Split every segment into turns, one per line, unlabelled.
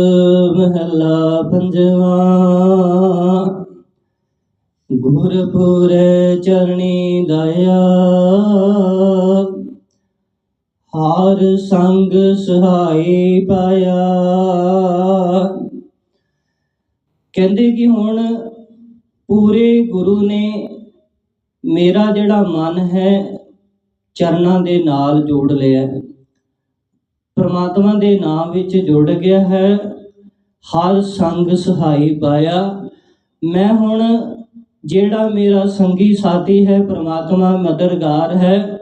ਮਹਲਾ ਪੰਜਵਾ। ਗੁਰਪੁਰ ਚਰਣੀ ਦਇਆ। ਹਾਰ ਸੰਗ ਸਹਾਈ ਪਾਇਆ। ਕਹਿੰਦੇ ਕਿ ਹੁਣ ਪੂਰੇ ਗੁਰੂ ਨੇ ਮੇਰਾ ਜਿਹੜਾ ਮਨ ਹੈ ਚਰਨਾਂ ਦੇ ਨਾਲ ਜੋੜ ਲਿਆ ਪ੍ਰਮਾਤਮਾ ਦੇ ਨਾਮ ਵਿੱਚ ਜੁੜ ਗਿਆ ਹੈ। ਹਰ ਸੰਗ ਸਹਾਈ ਪਾਇਆ। ਮੈਂ ਹੁਣ ਜਿਹੜਾ ਮੇਰਾ ਸੰਗੀ ਸਾਥੀ ਹੈ, ਪ੍ਰਮਾਤਮਾ ਮਦਦਗਾਰ ਹੈ,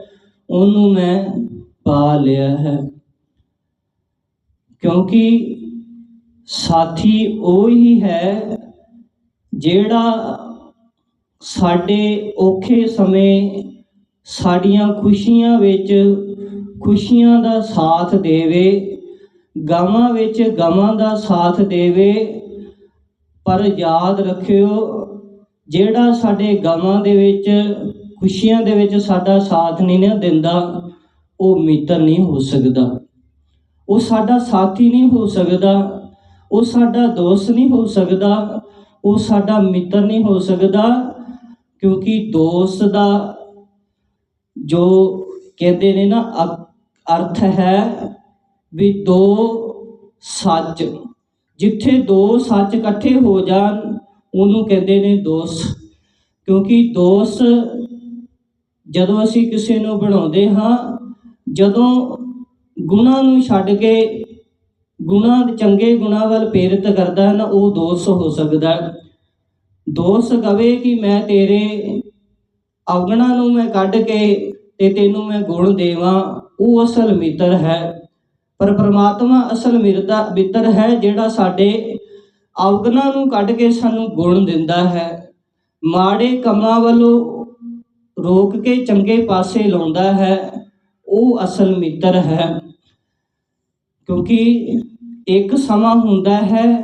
ਉਹਨੂੰ ਮੈਂ ਪਾ ਲਿਆ ਹੈ। ਕਿਉਂਕਿ ਸਾਥੀ ਉਹ ਹੀ ਹੈ ਜਿਹੜਾ ਸਾਡੇ ਔਖੇ ਸਮੇਂ ਸਾਡੀਆਂ ਖੁਸ਼ੀਆਂ ਵਿੱਚ ਖੁਸ਼ੀਆਂ ਦਾ ਸਾਥ ਦੇਵੇ ਗਮਾਂ ਵਿੱਚ ਗਮਾਂ ਦਾ ਸਾਥ ਦੇਵੇ, ਪਰ ਯਾਦ ਰੱਖਿਓ, ਜਿਹੜਾ ਸਾਡੇ ਗਮਾਂ ਦੇ ਵਿੱਚ, ਖੁਸ਼ੀਆਂ ਦੇ ਵਿੱਚ ਸਾਡਾ ਸਾਥ ਨਹੀਂ ਨਾ ਦਿੰਦਾ, ਉਹ ਮਿੱਤਰ ਨਹੀਂ ਹੋ ਸਕਦਾ। ਉਹ ਸਾਡਾ ਸਾਥੀ ਨਹੀਂ ਹੋ ਸਕਦਾ, ਉਹ ਸਾਡਾ ਦੋਸਤ ਨਹੀਂ ਹੋ ਸਕਦਾ, ਉਹ ਸਾਡਾ ਮਿੱਤਰ ਨਹੀਂ ਹੋ ਸਕਦਾ, ਕਿਉਂਕਿ ਦੋਸਤ ਦਾ ਜੋ ਕਹਿੰਦੇ ਨੇ ਨਾ ਅਰਥ ਹੈ ਵੀ ਦੋ ਸੱਚ। ਜਿੱਥੇ ਦੋ ਸੱਚ ਇਕੱਠੇ ਹੋ ਜਾਣ, ਉਹਨੂੰ ਕਹਿੰਦੇ ਨੇ ਦੋਸਤ ਕਿਉਂਕਿ ਦੋਸਤ ਜਦੋਂ ਅਸੀਂ ਕਿਸੇ ਨੂੰ ਬਣਾਉਂਦੇ ਹਾਂ, ਜਦੋਂ ਗੁਣਾਂ ਨੂੰ ਛੱਡ ਕੇ ਗੁਣਾਂ, ਚੰਗੇ ਗੁਣਾਂ ਵੱਲ ਪ੍ਰੇਰਿਤ ਕਰਦਾ ਹੈ ਨਾ ਉਹ ਦੋਸਤ ਹੋ ਸਕਦਾ ਹੈ। ਦੋਸਤ ਕਵੇ ਕਿ ਮੈਂ ਤੇਰੇ ਅਵਗਣਾ ਨੂੰ ਮੈਂ ਕੱਢ ਕੇ ਤੇ ਤੈਨੂੰ ਮੈਂ ਗੁਣ ਦੇਵਾਂ। ਉਹ ਅਸਲ ਮਿੱਤਰ ਹੈ। ਪਰ ਪ੍ਰਮਾਤਮਾ ਅਸਲ ਮਿਰਦਾ ਮਿੱਤਰ ਹੈ ਜਿਹੜਾ ਸਾਡੇ ਅਵਗੁਣਾਂ ਨੂੰ ਕੱਢ ਕੇ ਸਾਨੂੰ ਗੁਣ ਦਿੰਦਾ ਹੈ। ਮਾੜੇ ਕੰਮਾਂ ਵੱਲੋਂ ਰੋਕ ਕੇ ਚੰਗੇ ਪਾਸੇ ਲਾਉਂਦਾ ਹੈ। ਉਹ ਅਸਲ ਮਿੱਤਰ ਹੈ। ਕਿਉਂਕਿ ਇੱਕ ਸਮਾਂ ਹੁੰਦਾ ਹੈ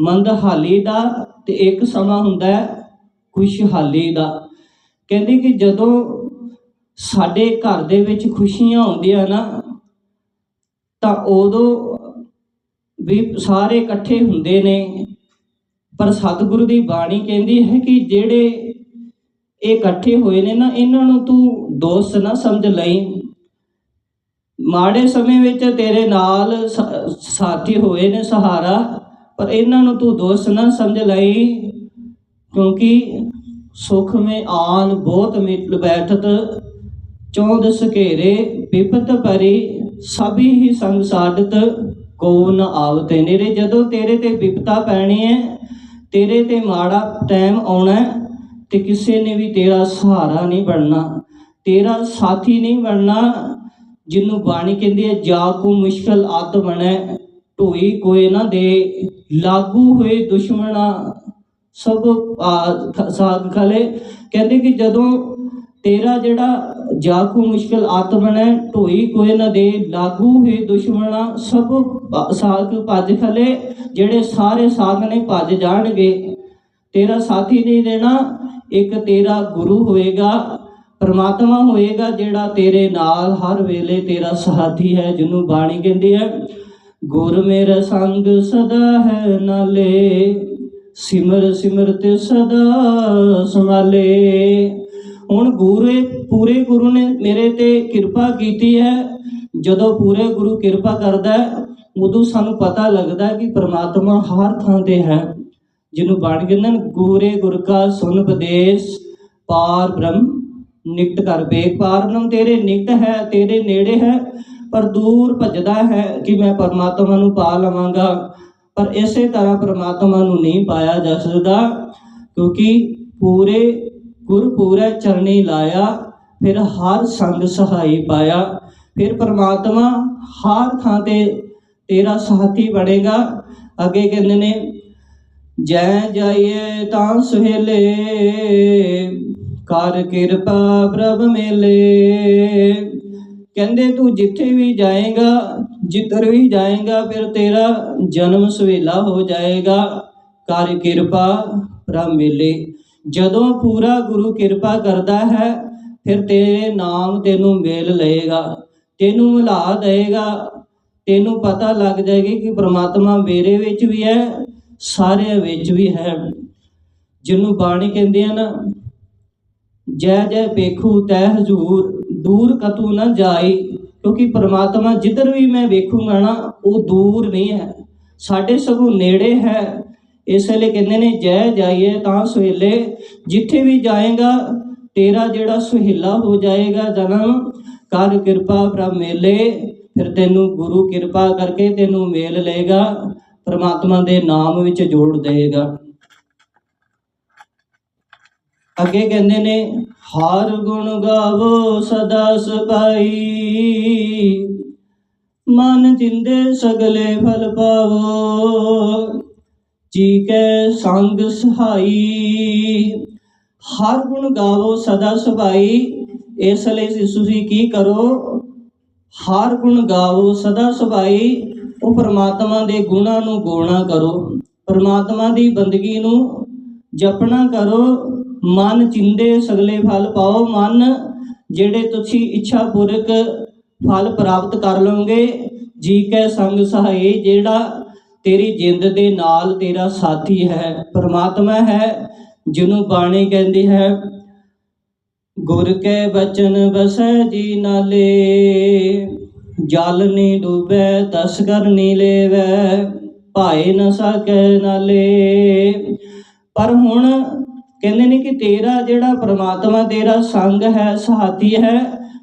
ਮੰਦਹਾਲੀ ਦਾ ਤੇ ਇੱਕ ਸਮਾਂ ਹੁੰਦਾ ਹੈ ਖੁਸ਼ਹਾਲੀ ਦਾ। ਕਹਿੰਦੇ ਕਿ ਜਦੋਂ ਸਾਡੇ ਘਰ ਦੇ ਵਿੱਚ ਖੁਸ਼ੀਆਂ ਆਉਂਦੀਆਂ ਨਾ, ਤਾਂ ਉਦੋਂ ਵੀ ਸਾਰੇ ਇਕੱਠੇ ਹੁੰਦੇ ਨੇ। ਪਰ ਸਤਿਗੁਰੂ ਦੀ ਬਾਣੀ ਕਹਿੰਦੀ ਹੈ ਕਿ ਜਿਹੜੇ ਇਹ ਇਕੱਠੇ ਹੋਏ ਨੇ ਨਾ, ਇਹਨਾਂ ਨੂੰ ਤੂੰ ਦੋਸਤ ਨਾ ਸਮਝ ਲਈ। ਮਾੜੇ ਸਮੇਂ ਵਿੱਚ ਤੇਰੇ ਨਾਲ ਸਾਥੀ ਹੋਏ ਨੇ ਸਹਾਰਾ, ਪਰ ਇਹਨਾਂ ਨੂੰ ਤੂੰ ਦੋਸਤ ਨਾ ਸਮਝ ਲਈ, ਕਿਉਂਕਿ ਸੁਖ ਮੇ ਆਨ ਬਹੁਤ ਮਿਲ ਬੈਠਤ ਚੌਂਦ ਸਕੇਰੇ ਵਿਪਤ ਭਰੀ ਸਭੀ ਹੀ ਸੰਗ ਸਾਡਤ ਕੋ ਨ ਆਵਤੇ। ਨੇਰੇ, ਜਦੋਂ ਤੇਰੇ ਤੇ ਵਿਪਤਾ ਪੈਣੀ ਹੈ ਤੇਰੇ ਤੇ ਮਾੜਾ ਟਾਈਮ ਆਉਣਾ ਤੇ ਕਿਸੇ ਨੇ ਵੀ ਤੇਰਾ ਸਹਾਰਾ ਨਹੀਂ ਬਣਨਾ। ਤੇਰਾ ਸਾਥੀ ਨਹੀਂ ਬਣਨਾ ਜਿਹਨੂੰ ਬਾਣੀ ਕਹਿੰਦੀ ਹੈ ਜਾ ਕੋ ਮੁਸ਼ਕਲ ਅੱਤ ਬਣੈ, ਢੋਈ ਕੋਏ ਨਾ ਦੇ। ਲਾਗੂ ਹੋਏ ਦੁਸ਼ਮਣਾ ਸਭ ਆ- ਖਲੇ। ਕਹਿੰਦੇ ਕਿ ਜਦੋਂ ਤੇਰਾ ਜਿਹੜਾ ਜਾ ਕੋ ਮੁਸ਼ਕਲ ਅੱਤ ਬਣੈ ਢੋਈ ਕੋਈ ਨਾ ਦੇ, ਲਾਗੂ ਹੋਏ ਦੁਸ਼ਮਣਾ ਸਭ ਭ- ਸਾਥ ਭੱਜ ਖਲੇ, ਜਿਹੜੇ ਸਾਰੇ ਸਾਥ ਨੇ ਭੱਜ ਜਾਣਗੇ। ਤੇਰਾ ਸਾਥੀ ਨਹੀਂ ਦੇਣਾ, ਇੱਕ ਤੇਰਾ ਗੁਰੂ ਹੋਏਗਾ, ਪਰਮਾਤਮਾ ਹੋਏਗਾ, ਜਿਹੜਾ ਤੇਰੇ ਨਾਲ ਹਰ ਵੇਲੇ ਤੇਰਾ ਸਾਥੀ ਹੈ, ਜਿਹਨੂੰ ਬਾਣੀ ਕਹਿੰਦੀ ਹੈ ਗੁਰ ਮੇਰਾ ਸੰਗ ਸਦਾ ਹੈ ਨਾਲੇ, ਸਿਮਰ ਤੇ ਸਦਾ ਸੰਭਾਲੇ। ਹੁਣ ਗੁਰੇ ਪੂਰੇ ਗੁਰੂ ਨੇ ਮੇਰੇ ਤੇ ਕਿਰਪਾ ਕੀਤੀ ਹੈ। ਜਦੋਂ ਪੂਰੇ ਗੁਰੂ ਕਿਰਪਾ ਕਰਦਾ ਹੈ, ਉਦੋਂ ਸਾਨੂੰ ਪਤਾ ਲੱਗਦਾ ਕਿ ਪ੍ਰਮਾਤਮਾ ਹਰ ਥਾਂ ਤੇ ਹੈ। ਜਿਹਨੂੰ ਬਾਣ ਕਹਿੰਦੇ ਨੇ ਗੂਰੇ ਗੁਰ ਕਾ ਸੁਨ ਉਪਦੇਸ਼ ਪਾਰ ਬ੍ਰਹਮ, ਨਿਕਟ ਕਰ ਬੇਕ ਪਾਰ ਬ੍ਰਹਮ। ਤੇਰੇ ਨਿਕਟ ਹੈ, ਤੇਰੇ ਨੇੜੇ ਹੈ, ਪਰ ਦੂਰ ਭੱਜਦਾ ਹੈ ਕਿ ਮੈਂ ਪਰਮਾਤਮਾ ਨੂੰ ਪਾ ਲਵਾਂਗਾ। ਪਰ ਇਸੇ ਤਰ੍ਹਾਂ ਪਰਮਾਤਮਾ ਨੂੰ ਨਹੀਂ ਪਾਇਆ ਜਾ ਸਕਦਾ, ਕਿਉਂਕਿ ਪੂਰੇ ਗੁਰ ਪੂਰੇ ਚਰਣੀ ਲਾਇਆ, ਫਿਰ ਹਰ ਸੰਗ ਸਹਾਈ ਪਾਇਆ। ਫਿਰ ਪਰਮਾਤਮਾ ਹਰ ਥਾਂ ਤੇ ਤੇਰਾ ਸਾਥੀ ਬਣੇਗਾ। ਅੱਗੇ ਕਹਿੰਦੇ ਨੇ, ਜੈ ਜਾਈਏ ਤਾਂ ਸੁਹੇਲੇ, ਕਰ ਕਿਰਪਾ ਪ੍ਰਭ ਮੇਲੇ। ਕਹਿੰਦੇ, ਤੂੰ ਜਿੱਥੇ ਵੀ ਜਾਏਗਾ, ਜਿੱਧਰ ਵੀ ਜਾਏਗਾ, ਫਿਰ ਤੇਰਾ ਜਨਮ ਸੁਹੇਲਾ ਹੋ ਜਾਏਗਾ। ਕਰ ਕਿਰਪਾ ਪ੍ਰਭ ਮੇਲੇ। ਜਦੋਂ ਪੂਰਾ ਗੁਰੂ ਕਿਰਪਾ ਕਰਦਾ ਹੈ, ਫਿਰ ਤੇਰੇ ਨਾਮ ਤੈਨੂੰ ਮੇਲ ਲਏਗਾ, ਤੈਨੂੰ ਮਿਲਾ ਦੇਗਾ। ਤੈਨੂੰ ਪਤਾ ਲੱਗ ਜਾਏਗੀ ਕਿ ਪ੍ਰਮਾਤਮਾ ਮੇਰੇ ਵਿੱਚ ਵੀ ਹੈ, ਸਾਰਿਆਂ ਵਿੱਚ ਵੀ ਹੈ। ਜਿਹਨੂੰ ਬਾਣੀ ਕਹਿੰਦੇ ਆ ਨਾ, ਜੈ ਜੈ ਵੇਖੂ ਤੈ ਹਜੂਰ, ਦੂਰ ਕਤੂ ਨਾ ਜਾਈ, ਕਿਉਂਕਿ ਪ੍ਰਮਾਤਮਾ ਜਿੱਧਰ ਵੀ ਮੈਂ ਵੇਖੂਗਾ ਨਾ, ਉਹ ਦੂਰ ਨਹੀਂ ਹੈ। ਸਾਡੇ ਸਗੋਂ ਨੇੜੇ ਹੈ ਇਸ ਲਈ ਕਹਿੰਦੇ ਨੇ, ਜੈ ਜਾਈਏ ਤਾਂ ਸੁਹੇਲੇ, ਜਿੱਥੇ ਵੀ ਜਾਏਗਾ, ਤੇਰਾ ਜਿਹੜਾ ਸੁਹੇਲਾ ਹੋ ਜਾਏਗਾ ਜਨਮ, ਕਰ ਕਿਰਪਾ ਪ੍ਰਭ ਮੇਲੇ, ਫਿਰ ਤੈਨੂੰ ਗੁਰੂ ਕਿਰਪਾ ਕਰਕੇ ਤੈਨੂੰ ਮੇਲ ਲਏਗਾ, ਪ੍ਰਮਾਤਮਾ ਦੇ ਨਾਮ ਵਿੱਚ ਜੋੜ ਦੇਗਾ ਅੱਗੇ ਕਹਿੰਦੇ ਨੇ, ਹਰ ਗੁਣ ਗਾਵੋ ਸਦਾ ਸਪਾਈ, ਮਨ ਜਿੰਦੇ ਸਗਲੇ ਫਲ ਪਾਵੋ। ਜੀ ਕੈ ਸੰਗ ਸਹਾਈ। ਹਰ ਗੁਣ ਗਾਵੋ ਸਦਾ ਸਭਾਈ, ਇਸ ਲਈ ਤੁਸੀਂ ਕੀ ਕਰੋ? ਹਰ ਗੁਣ ਗਾਵੋ ਸਦਾ ਸਭਾਈ, ਉਹ ਪ੍ਰਮਾਤਮਾ ਦੇ ਗੁਣਾਂ ਨੂੰ ਗੋਣਾ ਕਰੋ। ਪ੍ਰਮਾਤਮਾ ਦੀ ਬੰਦਗੀ ਨੂੰ ਜਪਣਾ ਕਰੋ। ਮਨ ਚਿੰਦੇ ਸਗਲੇ ਫਲ ਪਾਓ। ਮਨ ਜਿਹੜੇ ਤੁਸੀਂ ਇੱਛਾ ਪੂਰਕ ਫਲ ਪ੍ਰਾਪਤ ਕਰ ਲਓਗੇ, ਜੀ ਕੈ ਸੰਗ ਸਹਾਈ, ਜਿਹੜਾ ਤੇਰੀ ਜਿੰਦ ਦੇ ਨਾਲ ਤੇਰਾ ਸਾਥੀ ਹੈ, ਪ੍ਰਮਾਤਮਾ ਹੈ, ਜਿਹਨੂੰ ਬਾਣੀ ਕਹਿੰਦੀ ਹੈ, ਗੁਰ ਕੇ ਬਚਨ ਬਸੈ ਜੀ ਨਾਲੇ, ਜਲ ਨੀ ਡੂਬੈ ਤਸਕਰ ਨੀ ਲੇਵੈ, ਭਾਏ ਨ ਸਕੈ ਨਾਲੇ। ਪਰ ਹੁਣ ਕਹਿੰਦੇ ਨੇ ਕਿ ਤੇਰਾ ਜਿਹੜਾ ਪ੍ਰਮਾਤਮਾ, ਤੇਰਾ ਸੰਗ ਹੈ, ਸਾਥੀ ਹੈ,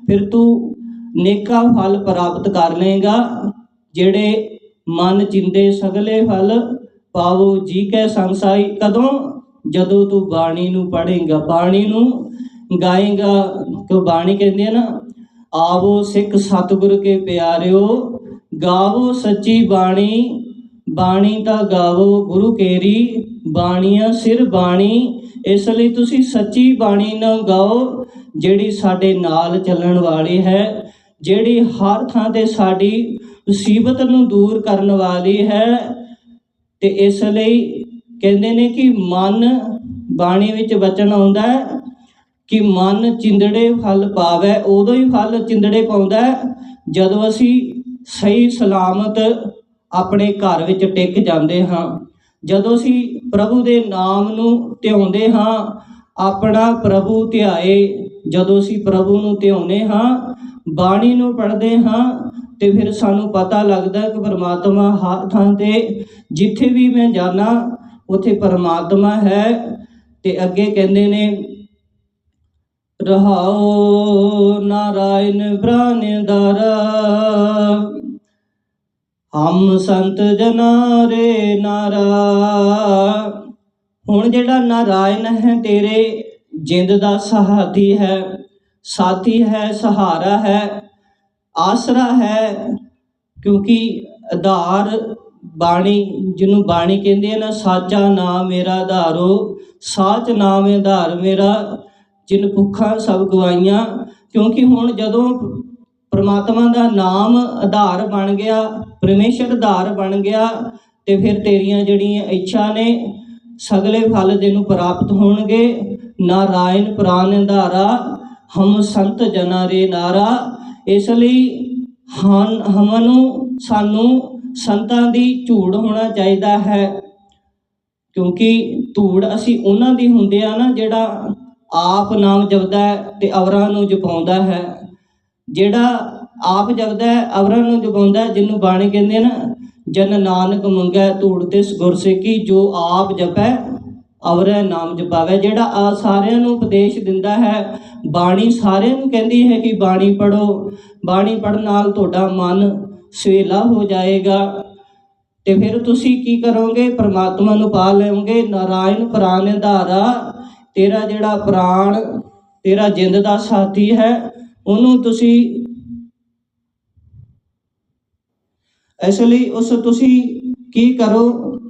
ਫਿਰ ਤੂੰ ਨੇਕਾ ਫਲ ਪ੍ਰਾਪਤ ਕਰ ਲੇਗਾ ਜਿਹੜੇ ਮਨ ਚਿੰਦੇ ਸਗਲੇ ਫਲ ਪਾਵੋ ਜੀ ਕੈ ਸੰਸਾਈ। ਕਦੋਂ? ਜਦੋਂ ਤੂੰ ਬਾਣੀ ਨੂੰ ਪੜ੍ਹੇਗਾ। ਬਾਣੀ ਨੂੰ ਗਾਏਗਾ। ਕਿ ਬਾਣੀ ਕਹਿੰਦੇ ਆ ਨਾ, ਆਵੋ ਸਿੱਖ ਸਤਿਗੁਰ ਕੇ ਪਿਆਰਿਓ, ਗਾਵੋ ਸੱਚੀ ਬਾਣੀ। ਬਾਣੀ ਤਾਂ ਗਾਵੋ ਗੁਰੂ ਕੇਰੀ, ਬਾਣੀਆਂ ਸਿਰ ਬਾਣੀ। ਇਸ ਲਈ ਤੁਸੀਂ ਸੱਚੀ ਬਾਣੀ ਨਾ ਗਾਓ, ਜਿਹੜੀ ਸਾਡੇ ਨਾਲ ਚੱਲਣ ਵਾਲੀ ਹੈ, ਜਿਹੜੀ ਹਰ ਥਾਂ ਤੇ ਸਾਡੀ ਮੁਸੀਬਤ ਨੂੰ ਦੂਰ ਕਰਨ ਵਾਲੀ ਹੈ ਤੇ ਇਸ ਲਈ ਕਹਿੰਦੇ ਨੇ ਕਿ ਮਨ ਬਾਣੀ ਵਿੱਚ ਬਚਨ ਆਉਂਦਾ ਹੈ ਕਿ ਮਨ ਚਿੰਦੜੇ ਫਲ ਪਾਵੇ, ਉਦੋਂ ਹੀ ਫਲ ਚਿੰਦੜੇ ਪਾਉਂਦਾ ਜਦੋਂ ਅਸੀਂ ਸਹੀ ਸਲਾਮਤ ਆਪਣੇ ਘਰ ਵਿੱਚ ਟਿਕ ਜਾਂਦੇ ਹਾਂ। ਜਦੋਂ ਅਸੀਂ ਪ੍ਰਭੂ ਦੇ ਨਾਮ ਨੂੰ ਧਿਆਉਂਦੇ ਹਾਂ, ਆਪਣਾ ਪ੍ਰਭੂ ਧਿਆਏ, ਜਦੋਂ ਅਸੀਂ ਪ੍ਰਭੂ ਨੂੰ ਧਿਆਉਨੇ ਹਾਂ, ਬਾਣੀ ਨੂੰ ਪੜ੍ਹਦੇ ਹਾਂ ਤੇ ਫਿਰ ਸਾਨੂੰ ਪਤਾ ਲੱਗਦਾ ਕਿ ਪਰਮਾਤਮਾ ਹਰ ਥਾਂ ਤੇ, ਜਿੱਥੇ ਵੀ ਮੈਂ ਜਾਣਾ ਉੱਥੇ ਪਰਮਾਤਮਾ ਹੈ। ਤੇ ਅੱਗੇ ਕਹਿੰਦੇ ਨੇ ਰਹਾਉ ਨਾਰਾਇਣ ਪ੍ਰਾਨ ਦਾਰਾ, ਹਮ ਸੰਤ ਜਨਾ ਰੇ ਨਾਰਾ। ਹੁਣ ਜਿਹੜਾ ਨਾਰਾਇਣ ਹੈ, ਤੇਰੇ ਜਿੰਦ ਦਾ ਸਾਥੀ ਹੈ ਸਾਥੀ ਹੈ, ਸਹਾਰਾ ਹੈ। ਆਸਰਾ ਹੈ, ਕਿਉਂਕਿ ਆਧਾਰ ਬਾਣੀ ਜਿਹਨੂੰ ਬਾਣੀ ਕਹਿੰਦੇ ਆ ਨਾ, ਸਾਚਾ ਨਾਮ ਮੇਰਾ ਆਧਾਰੋ ਸਾਚ ਨਾਮ ਆਧਾਰ ਮੇਰਾ, ਜਿਨ ਭੁੱਖਾਂ ਸਭ ਗਵਾਈਆਂ। ਕਿਉਂਕਿ ਹੁਣ ਜਦੋਂ ਪ੍ਰਮਾਤਮਾ ਦਾ ਨਾਮ ਆਧਾਰ ਬਣ ਗਿਆ, ਪਰਮੇਸ਼ਰ ਆਧਾਰ ਬਣ ਗਿਆ, ਤੇ ਫਿਰ ਤੇਰੀਆਂ ਜਿਹੜੀਆਂ ਇੱਛਾ ਨੇ, ਸਗਲੇ ਫਲ ਤੈਨੂੰ ਪ੍ਰਾਪਤ ਹੋਣਗੇ। ਨਾਰਾਇਣ ਪ੍ਰਾਨ ਆਧਾਰਾ ਹਮ ਸੰਤ ਜਨਾ ਰੇ ਨਾਰਾ। ਇਸ ਲਈ ਹਨ ਹਮਨੂੰ ਸਾਨੂੰ ਸੰਤਾਂ ਦੀ ਝੂੜ ਹੋਣਾ ਚਾਹੀਦਾ ਹੈ। ਕਿਉਂਕਿ ਧੂੜ ਅਸੀਂ ਉਹਨਾਂ ਦੀ ਹੁੰਦੇ ਆ ਨਾ, ਜਿਹੜਾ ਆਪ ਨਾਮ ਜਪਦਾ ਹੈ ਤੇ ਅਵਰਾਂ ਨੂੰ ਜਪਾਉਂਦਾ ਹੈ। ਜਿਹੜਾ ਆਪ ਜਪਦਾ ਅਵਰਾਂ ਨੂੰ ਜਪਾਉਂਦਾ ਜਿਹਨੂੰ ਬਾਣੀ ਕਹਿੰਦੇ ਨਾ, ਜਨ ਨਾਨਕ ਮੰਗੈ ਧੂੜ ਤਿਸ ਗੁਰਸਿੱਖੀ ਜੋ ਆਪ ਜਪੈ ਅਵਰੈ ਨਾਮ ਜਪਾਵੇ, ਜਿਹੜਾ ਆ ਸਾਰਿਆਂ ਨੂੰ ਉਪਦੇਸ਼ ਦਿੰਦਾ ਹੈ। ਬਾਣੀ ਸਾਰਿਆਂ ਨੂੰ ਕਹਿੰਦੀ ਹੈ ਕਿ ਬਾਣੀ ਪੜੋ ਬਾਣੀ ਪੜਨ ਨਾਲ ਤੁਹਾਡਾ ਮਨ ਸਵੇਲਾ ਹੋ ਜਾਏਗਾ। ਤੇ ਫਿਰ ਤੁਸੀਂ ਕੀ ਕਰੋਗੇ? ਪ੍ਰਮਾਤਮਾ ਨੂੰ ਪਾ ਲਓਗੇ। ਨਾਰਾਇਣ ਪ੍ਰਾਨ ਧਾਰਾ ਤੇਰਾ ਜਿਹੜਾ ਪ੍ਰਾਣ ਤੇਰਾ ਜਿੰਦ ਦਾ ਸਾਥੀ ਹੈ, ਉਹਨੂੰ ਤੁਸੀਂ ਇਸ ਲਈ ਉਸ ਤੁਸੀਂ ਕੀ ਕਰੋ?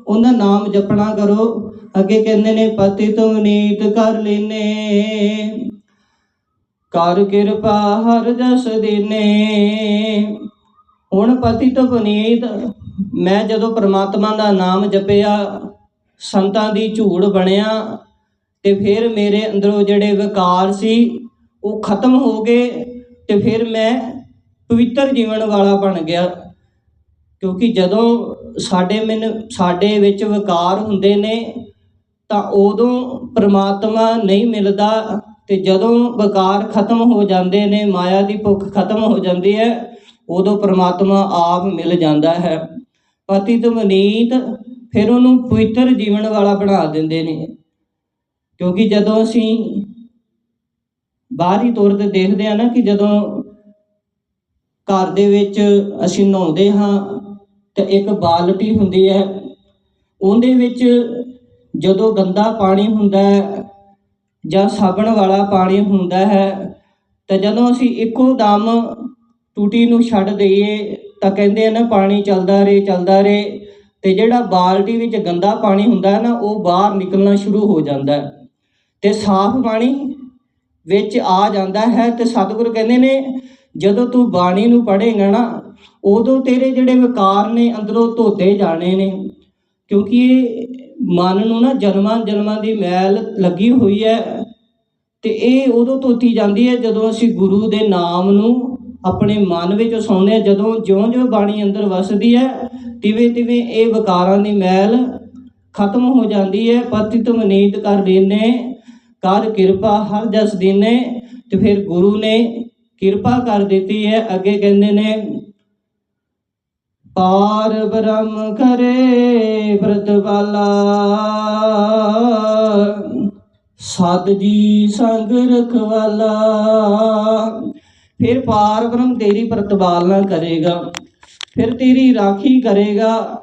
ਉਹਦਾ ਨਾਮ ਜਪਣਾ ਕਰੋ। ਅੱਗੇ ਕਹਿੰਦੇ ਨੇ, ਪਤੀ ਤੁਮ ਨੀਤ ਕਰ ਲੈਨੇ। ਕਰ ਕਿਰਪਾ ਹਰ ਜਸ ਦੇਨੇ। ਹੁਣ ਪਤੀ ਤੋਂ ਪੁਨੀਤ ਮੈਂ ਜਦੋਂ ਪ੍ਰਮਾਤਮਾ ਦਾ ਨਾਮ ਜਪਿਆ, ਸੰਤਾਂ ਦੀ ਝੂੜ ਬਣਿਆ ਤੇ ਫਿਰ ਮੇਰੇ ਅੰਦਰੋਂ ਜਿਹੜੇ ਵਿਕਾਰ ਸੀ, ਉਹ ਖਤਮ ਹੋ ਗਏ ਤੇ ਫਿਰ ਮੈਂ ਪਵਿੱਤਰ ਜੀਵਨ ਵਾਲਾ ਬਣ ਗਿਆ। ਕਿਉਂਕਿ ਜਦੋਂ ਸਾਡੇ ਮਨ, ਸਾਡੇ ਵਿੱਚ ਵਿਕਾਰ ਹੁੰਦੇ ਨੇ, ਤਾਂ ਉਦੋਂ ਪ੍ਰਮਾਤਮਾ ਨਹੀਂ ਮਿਲਦਾ ਤੇ ਜਦੋਂ ਵਿਕਾਰ ਖਤਮ ਹੋ ਜਾਂਦੇ ਨੇ, ਮਾਇਆ ਦੀ ਭੁੱਖ ਖਤਮ ਹੋ ਜਾਂਦੀ ਹੈ, ਉਦੋਂ ਪ੍ਰਮਾਤਮਾ ਆਪ ਮਿਲ ਜਾਂਦਾ ਹੈ। ਪਤਿਤ ਮਨੀਤ ਫਿਰ ਉਹਨੂੰ ਪਵਿੱਤਰ ਜੀਵਨ ਵਾਲਾ ਬਣਾ ਦਿੰਦੇ ਨੇ। ਕਿਉਂਕਿ ਜਦੋਂ ਅਸੀਂ ਬਾਹਰੀ ਤੌਰ ਤੇ ਦੇਖਦੇ ਆ ਨਾ ਕਿ ਜਦੋਂ ਘਰ ਦੇ ਵਿੱਚ ਅਸੀਂ ਨਹਾਉਂਦੇ ਹਾਂ ਤੇ ਇੱਕ ਬਾਲਟੀ ਹੁੰਦੀ ਹੈ। ਉਹਦੇ ਵਿੱਚ ਜਦੋਂ ਗੰਦਾ ਪਾਣੀ ਹੁੰਦਾ ਹੈ ਜਾਂ ਸਾਬਣ ਵਾਲਾ ਪਾਣੀ ਹੁੰਦਾ ਹੈ, ਤਾਂ ਜਦੋਂ ਅਸੀਂ ਇੱਕੋ ਦਮ ਟੂਟੀ ਨੂੰ ਛੱਡ ਦਈਏ, ਤਾਂ ਕਹਿੰਦੇ ਆ ਨਾ, ਪਾਣੀ ਚੱਲਦਾ ਰਹੇ ਚੱਲਦਾ ਰਹੇ। ਤੇ ਜਿਹੜਾ ਬਾਲਟੀ ਵਿੱਚ ਗੰਦਾ ਪਾਣੀ ਹੁੰਦਾ ਹੈ ਨਾ, ਉਹ ਬਾਹਰ ਨਿਕਲਣਾ ਸ਼ੁਰੂ ਹੋ ਜਾਂਦਾ ਹੈ। ਤੇ ਸਾਫ਼ ਪਾਣੀ ਵਿੱਚ ਆ ਜਾਂਦਾ ਹੈ। ਤੇ ਸਤਿਗੁਰੂ ਕਹਿੰਦੇ ਨੇ, ਜਦੋਂ ਤੂੰ ਬਾਣੀ ਨੂੰ ਪੜ੍ਹੇਗਾ ਨਾ ਉਦੋਂ ਤੇਰੇ ਜਿਹੜੇ ਵਿਕਾਰ ਨੇ ਅੰਦਰੋਂ ਧੋਤੇ ਜਾਣੇ ਨੇ, ਕਿਉਂਕਿ ਮਨ ਨੂੰ ਨਾ ਜਨਮਾਂ ਜਨਮਾਂ ਦੀ ਮੈਲ ਲੱਗੀ ਹੋਈ ਹੈ ਤੇ ਇਹ ਉਦੋਂ ਧੋਤੀ ਜਾਂਦੀ ਹੈ ਜਦੋਂ ਅਸੀਂ ਗੁਰੂ ਦੇ ਨਾਮ ਨੂੰ ਆਪਣੇ ਮਨ ਵਿੱਚ ਸੁਣਦੇ ਹਾਂ, ਜਦੋਂ ਜਿਉਂ-ਜਿਉਂ ਬਾਣੀ ਅੰਦਰ ਵਸਦੀ ਹੈ ਤਿਵੇਂ ਤਿਵੇਂ ਇਹ ਵਿਕਾਰਾਂ ਦੀ ਮੈਲ ਖਤਮ ਹੋ ਜਾਂਦੀ ਹੈ। ਪਤਿਤ ਮਨੀਤ ਕਰ ਦੇਨੇ ਕਰ ਕਿਰਪਾ ਹਰ ਜਸ ਦੀਨੇ ਤੇ ਫਿਰ ਗੁਰੂ ਨੇ ਕਿਰਪਾ ਕਰ ਦਿੱਤੀ ਹੈ। ਅੱਗੇ ਕਹਿੰਦੇ ਨੇ ਪਾਰ ਬ੍ਰਹਮ ਕਰੇ ਬ੍ਰਤ ਸਤ ਜੀ ਸੰਗ ਰਖਵਾਲਾ। ਫਿਰ ਪਾਰ ਬ੍ਰਹਮ ਤੇਰੀ ਪ੍ਰਤਪਾਲਨਾ ਕਰੇਗਾ। ਫਿਰ ਤੇਰੀ ਰਾਖੀ ਕਰੇਗਾ।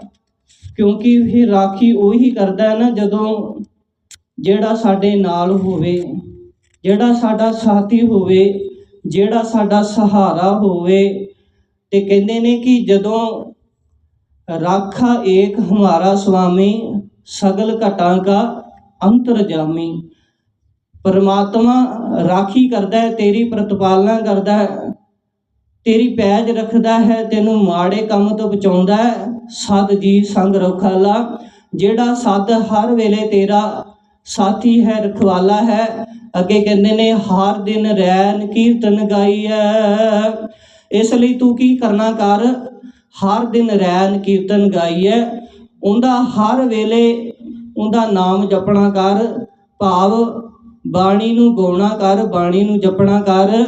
ਕਿਉਂਕਿ ਫਿਰ ਰਾਖੀ ਉਹੀ ਕਰਦਾ ਹੈ ਨਾ ਜਦੋਂ ਜਿਹੜਾ ਸਾਡੇ ਨਾਲ ਹੋਵੇ, ਜਿਹੜਾ ਸਾਡਾ ਸਾਥੀ ਹੋਵੇ, ਜਿਹੜਾ ਸਾਡਾ ਸਹਾਰਾ ਹੋਵੇ। ਤੇ ਕਹਿੰਦੇ ਨੇ ਕਿ ਜਦੋਂ ਰਾਖਾ ਏਕ ਹਮਾਰਾ ਸੁਆਮੀ, ਸਗਲ ਘਟਾਂ ਕਾ ਅੰਤਰਜਾਮੀ ਪਰਮਾਤਮਾ ਰਾਖੀ ਕਰਦਾ ਹੈ, ਤੇਰੀ ਪ੍ਰਤਪਾਲਨਾ ਕਰਦਾ ਹੈ, ਤੇਰੀ ਪੈਜ ਰੱਖਦਾ ਹੈ, ਤੈਨੂੰ ਮਾੜੇ ਕੰਮ ਤੋਂ ਬਚਾਉਂਦਾ ਹੈ। ਸਦ ਜੀ ਸੰਗ ਰਖਾਲਾ, ਜਿਹੜਾ ਸਦ ਹਰ ਵੇਲੇ ਤੇਰਾ ਸਾਥੀ ਹੈ, ਰਖਵਾਲਾ ਹੈ। ਅੱਗੇ ਕਹਿੰਦੇ ਨੇ, ਹਰ ਦਿਨ ਰੈਨ ਕੀਰਤਨ ਗਾਈਐ ਇਸ ਲਈ ਤੂੰ ਕੀ ਕਰਨਾ ਕਰ? ਹਰ ਦਿਨ ਰੈਨ ਕੀਰਤਨ ਗਾਈਐ ਉਹਦਾ ਹਰ ਵੇਲੇ ਉਹਦਾ ਨਾਮ ਜਪਣਾ ਕਰ, ਭਾਵ ਬਾਣੀ ਨੂੰ ਗਾਉਣਾ ਕਰ, ਬਾਣੀ ਨੂੰ ਜਪਣਾ ਕਰ,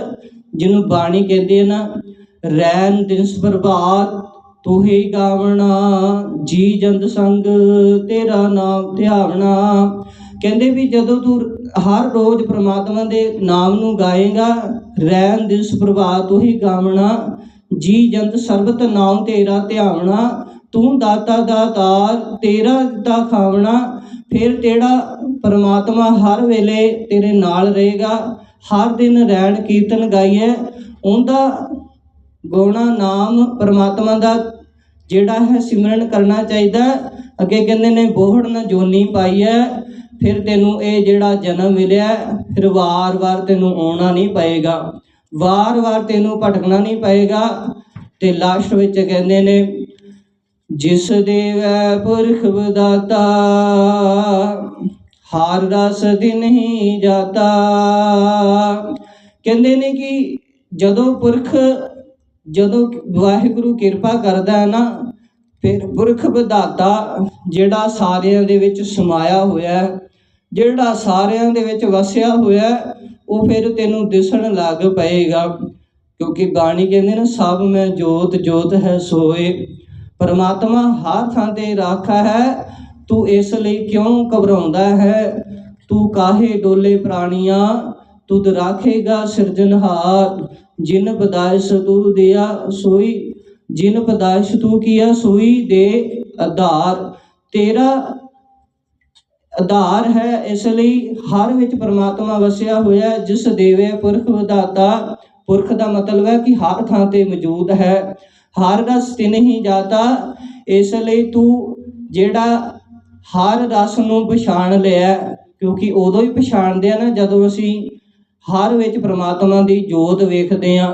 ਜਿਹਨੂੰ ਬਾਣੀ ਕਹਿੰਦੇ ਨਾ, ਰੈਨ ਦਿਨਸ ਪ੍ਰਭਾਤ ਤੂੰ ਹੀ ਗਾਵਣਾ, ਜੀ ਜੰਦ ਸੰਗ ਤੇਰਾ ਨਾਮ ਧਿਆਵਣਾ। ਕਹਿੰਦੇ ਵੀ ਜਦੋਂ ਤੂੰ ਹਰ ਰੋਜ਼ ਪ੍ਰਮਾਤਮਾ ਦੇ ਨਾਮ ਨੂੰ ਗਾਏਗਾ, ਰੈਨ ਦਿਨਸ ਪ੍ਰਭਾਤ ਤੂੰ ਹੀ ਗਾਵਣਾ ਜੀ ਜੰਤ ਸਰਬਤ ਨਾਮ ਤੇਰਾ ਧਿਆਵਣਾ, ਤੂੰ ਦਾਤਾ ਦਾ ਤਾਰ, ਤੇਰਾ ਦਿੱਤਾ ਖਾਵਣਾ, ਫਿਰ ਤੇਰਾ ਪਰਮਾਤਮਾ ਹਰ ਵੇਲੇ ਤੇਰੇ ਨਾਲ ਰਹੇਗਾ, ਹਰ ਦਿਨ ਰਹਿਣ ਕੀਰਤਨ ਗਾਈਏ ਉਹਦਾ ਗੋਣਾ ਨਾਮ ਪਰਮਾਤਮਾ ਦਾ ਜਿਹੜਾ ਹੈ ਸਿਮਰਨ ਕਰਨਾ ਚਾਹੀਦਾ ਹੈ। ਅੱਗੇ ਕਹਿੰਦੇ ਨੇ, ਬੋਹੜ ਨਾ ਜੋਨੀ ਪਾਈ ਹੈ ਫਿਰ ਤੈਨੂੰ ਇਹ ਜਿਹੜਾ ਜਨਮ ਮਿਲਿਆ ਫਿਰ ਵਾਰ-ਵਾਰ ਤੈਨੂੰ ਆਉਣਾ ਨਹੀਂ ਪਏਗਾ ਵਾਰ-ਵਾਰ ਤੈਨੂੰ ਭਟਕਣਾ ਨਹੀਂ ਪਏਗਾ। ਤੇ ਲਾਸਟ ਵਿੱਚ ਕਹਿੰਦੇ ਨੇ, ਜਿਸ ਦੇਵੈ ਪੁਰਖ ਬਦਾਤਾ ਹਾਰ ਰਸ ਦਿਨ ਹੀ ਜਾਤਾ। ਕਹਿੰਦੇ ਨੇ ਕਿ ਜਦੋਂ ਪੁਰਖ, ਜਦੋਂ ਵਾਹਿਗੁਰੂ ਕਿਰਪਾ ਕਰਦਾ ਹੈ ਨਾ, ਫਿਰ ਪੁਰਖ ਵਿਧਾਤਾ ਜਿਹੜਾ ਸਾਰਿਆਂ ਦੇ ਵਿੱਚ ਸਮਾਇਆ ਹੋਇਆ ਜਿਹੜਾ ਸਾਰਿਆਂ ਦੇ ਵਿੱਚ ਵਸਿਆ ਹੋਇਆ ਉਹ ਫਿਰ ਤੈਨੂੰ ਦਿਸਣ ਲੱਗ ਪਏਗਾ, ਕਿਉਂਕਿ ਬਾਣੀ ਕਹਿੰਦੇ ਨੇ, ਸਭ ਮੈਂ ਜੋਤ ਜੋਤ ਹੈ ਸੋਏ। ਪਰਮਾਤਮਾ ਹਰ ਥਾਂ ਤੇ ਰਾਖਾ ਹੈ, ਤੂੰ ਇਸ ਲਈ ਕਿਉਂ ਘਬਰਾਉਂਦਾ ਹੈ? ਤੂੰ ਕਾਹੇ ਡੋਲੇ ਪ੍ਰਾਣੀਆਂ? ਤੁਧ ਰਾਖੇਗਾ ਸਿਰਜਨਹਾਰ ਜਿਨ ਪਦਾਇਸ਼ ਤੂੰ ਦਿਆ ਸੋਈ, ਜਿਨ ਪਦਾਇਸ਼ ਤੂੰ ਕੀਆ ਸੋਈ ਦੇ ਆਧਾਰ। ਤੇਰਾ ਆਧਾਰ ਹੈ, ਇਸ ਲਈ ਹਰ ਵਿੱਚ ਪਰਮਾਤਮਾ ਵਸਿਆ ਹੋਇਆ ਜਿਸ ਦੇਵੇ ਪੁਰਖ ਵਧਾਤਾ ਪੁਰਖ ਦਾ ਮਤਲਬ ਹੈ ਕਿ ਹਰ ਥਾਂ ਤੇ ਮੌਜੂਦ ਹੈ। ਹਰ ਰਸ ਤੇ ਹੀ ਜਾਤਾ। ਇਸ ਲਈ ਤੂੰ ਜਿਹੜਾ ਹਰ ਰਸ ਨੂੰ ਪਛਾਣ ਲਿਆ ਕਿਉਂਕਿ ਉਦੋਂ ਹੀ ਪਛਾਣਦੇ ਆ ਨਾ, ਜਦੋਂ ਅਸੀਂ ਹਰ ਵਿੱਚ ਪ੍ਰਮਾਤਮਾ ਦੀ ਜੋਤ ਵੇਖਦੇ ਆ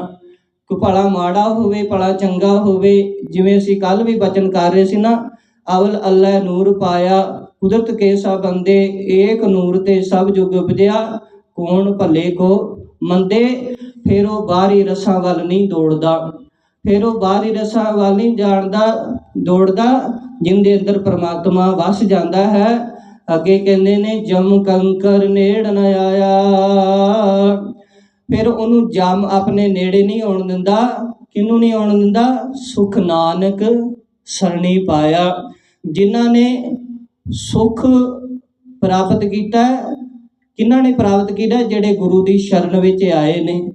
ਕਿ ਭਲਾ ਮਾੜਾ ਹੋਵੇ, ਭਲਾ ਚੰਗਾ ਹੋਵੇ, ਜਿਵੇਂ ਅਸੀਂ ਕੱਲ ਵੀ ਬਚਨ ਕਰ ਰਹੇ ਸੀ ਨਾ, ਅਵਲ ਅੱਲਾ ਨੂਰ ਪਾਇਆ। ਕੁਦਰਤ ਕੇ ਸਭ ਬੰਦੇ ਏਕ ਨੂਰ ਤੇ ਸਭ ਜੁਗ ਉਪਜਿਆ ਕੌਣ ਭਲੇ ਕੋ ਮੰਦੇ? ਫਿਰ ਉਹ ਬਾਹਰੀ ਰਸਾਂ ਵੱਲ ਨਹੀਂ ਦੌੜਦਾ। ਫਿਰ ਉਹ ਬਾਹਰੀ ਰਸਾਂ ਵੱਲ ਨਹੀਂ ਜਾਣਦਾ, ਦੌੜਦਾ, ਜਿੰਦੇ ਅੰਦਰ ਪ੍ਰਮਾਤਮਾ ਵਸ ਜਾਂਦਾ ਹੈ। ਅੱਗੇ ਕਹਿੰਦੇ ਨੇ, ਜਮ ਕੰਕਰ ਨੇੜ ਨ ਆਇਆ। ਫਿਰ ਉਹਨੂੰ ਜਮ ਆਪਣੇ ਨੇੜੇ ਨਹੀਂ ਆਉਣ ਦਿੰਦਾ। ਕਿਹਨੂੰ ਨਹੀਂ ਆਉਣ ਦਿੰਦਾ? ਸੁਖ ਨਾਨਕ ਸਰਣੀ ਪਾਇਆ। ਜਿਨ੍ਹਾਂ ਨੇ ਸੁਖ ਪ੍ਰਾਪਤ ਕੀਤਾ ਹੈ, ਕਿਹਨਾਂ ਨੇ ਪ੍ਰਾਪਤ ਕੀਤਾ? ਜਿਹੜੇ ਗੁਰੂ ਦੀ ਸ਼ਰਨ ਵਿੱਚ ਆਏ ਨੇ।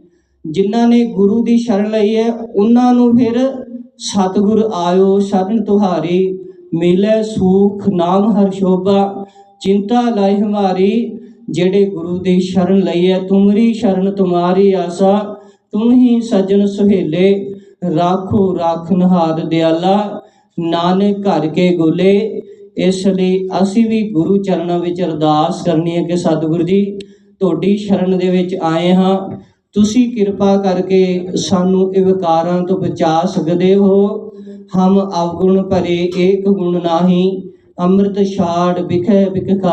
ਜਿਨ੍ਹਾਂ ਨੇ ਗੁਰੂ ਦੀ ਸ਼ਰਨ ਲਈ ਹੈ ਉਹਨਾਂ ਨੂੰ ਫਿਰ ਸਤਿਗੁਰ ਆਇਓ ਸ਼ਰਨ ਤੁਹਾਰੀ ਮਿਲੇ ਸੁਖ ਨਾਮ ਹਰ ਸ਼ੋਭਾ ਚਿੰਤਾ ਲਾਇ ਹਮਾਰੀ। ਜਿਹੜੇ ਗੁਰੂ ਦੀ ਸ਼ਰਨ ਲਈ ਹੈ ਤੁਮਰੀ ਸ਼ਰਨ ਤੁਮਾਰੀ ਆਸਾ ਤੁਮ ਹੀ ਸਜਣ ਸੁਹੇਲੇ ਰਾਖੋ ਰਾਖਨ ਹਾਰ ਦਿਆਲਾ ਨਾਨਕ ਘਰ ਕੇ ਗੋਲੇ ਇਸ ਲਈ ਅਸੀਂ ਵੀ ਗੁਰੂ ਚਰਨਾਂ ਵਿੱਚ ਅਰਦਾਸ ਕਰਨੀ ਹੈ ਕਿ ਸਤਿਗੁਰੂ ਜੀ, ਤੁਹਾਡੀ ਸ਼ਰਨ ਦੇ ਵਿੱਚ ਆਏ ਹਾਂ। ਤੁਸੀਂ ਕਿਰਪਾ ਕਰਕੇ ਸਾਨੂੰ ਇਹ ਵਿਕਾਰਾਂ ਤੋਂ ਬਚਾ ਸਕਦੇ ਹੋ। ਹਮ ਅਵਗੁਣ ਭਰੇ ਏਕ ਗੁਣ ਨਾਹੀ। ਅੰਮ੍ਰਿਤ ਛਾੜ ਵਿਖੇ ਵਿਖ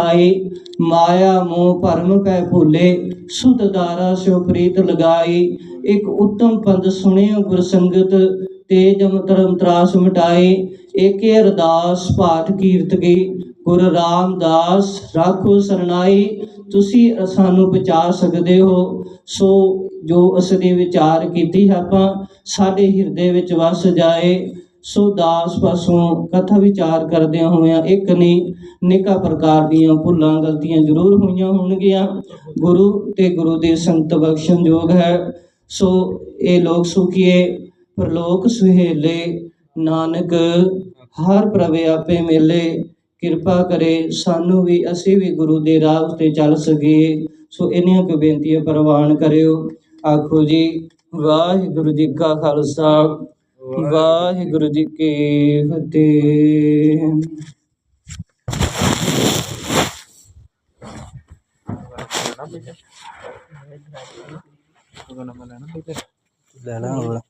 ਮਾਇਆ ਮੋਹ ਭਰਮ ਪੈ ਭੂਲੇ, ਸੁਧ ਦਾਰਾ ਸਿਉ ਪ੍ਰੀਤ ਲਗਾਈ ਇੱਕ ਉੱਤਮ ਪੰਦ ਸੁਣਿਓ ਗੁਰ ਸੰਗਤ ਤੇਜ ਧਰਮ ਤਰਾਸ ਮਿਟਾਏ। ਏਕੇ ਅਰਦਾਸ ਪਾਠ ਕੀਰਤ ਕੀ ਗੁਰ ਰਾਮਦਾਸ ਰਾਖੋ ਸਰਨਾਈ ਤੁਸੀਂ ਸਾਨੂੰ ਬਚਾ ਸਕਦੇ ਹੋ, ਸੋ ਜੋ ਉਸ ਦੀ ਵਿਚਾਰ ਕੀਤੀ ਆਪਾਂ, ਸਾਡੇ ਹਿਰਦੇ ਵਿੱਚ ਵਸ ਜਾਏ। ਸੋ ਦਾਸ ਪਾਸੋਂ ਕਥਾ ਵਿਚਾਰ ਕਰਦਿਆਂ ਹੋਇਆਂ ਇੱਕ ਨਹੀਂ ਨਿਕਾ ਪ੍ਰਕਾਰ ਦੀਆਂ ਭੁੱਲਾਂ ਗਲਤੀਆਂ ਜ਼ਰੂਰ ਹੋਈਆਂ ਹੋਣਗੀਆਂ। ਗੁਰੂ ਤੇ ਗੁਰੂ ਦੇ ਸੰਤ ਬਖਸ਼ਣਯੋਗ ਹੈ। ਸੋ ਇਹ ਲੋਕ ਸੁਖੀਏ, ਪ੍ਰਲੋਕ ਸੁਹੇਲੇ, ਨਾਨਕ, ਹਰ ਪ੍ਰਵੇ ਆਪੇ ਮਿਲੇ। ਕਿਰਪਾ ਕਰੇ ਸਾਨੂੰ ਵੀ ਅਸੀਂ ਵੀ ਗੁਰੂ ਦੇ ਰਾਹ ਉਤੇ ਚੱਲ ਸਕੀਏ। ਸੋ ਇਹਨੀਆਂ ਕੁ ਬੇਨਤੀਆਂ ਪ੍ਰਵਾਨ ਕਰਿਓ। ਆਖੋ ਜੀ, ਵਾਹਿਗੁਰੂ ਜੀ ਕਾ ਖਾਲਸਾ। ਵਾਹਿਗੁਰੂ ਜੀ ਕੀ ਫਤਿਹ।
ਲੈਣਾ ਹੋਰ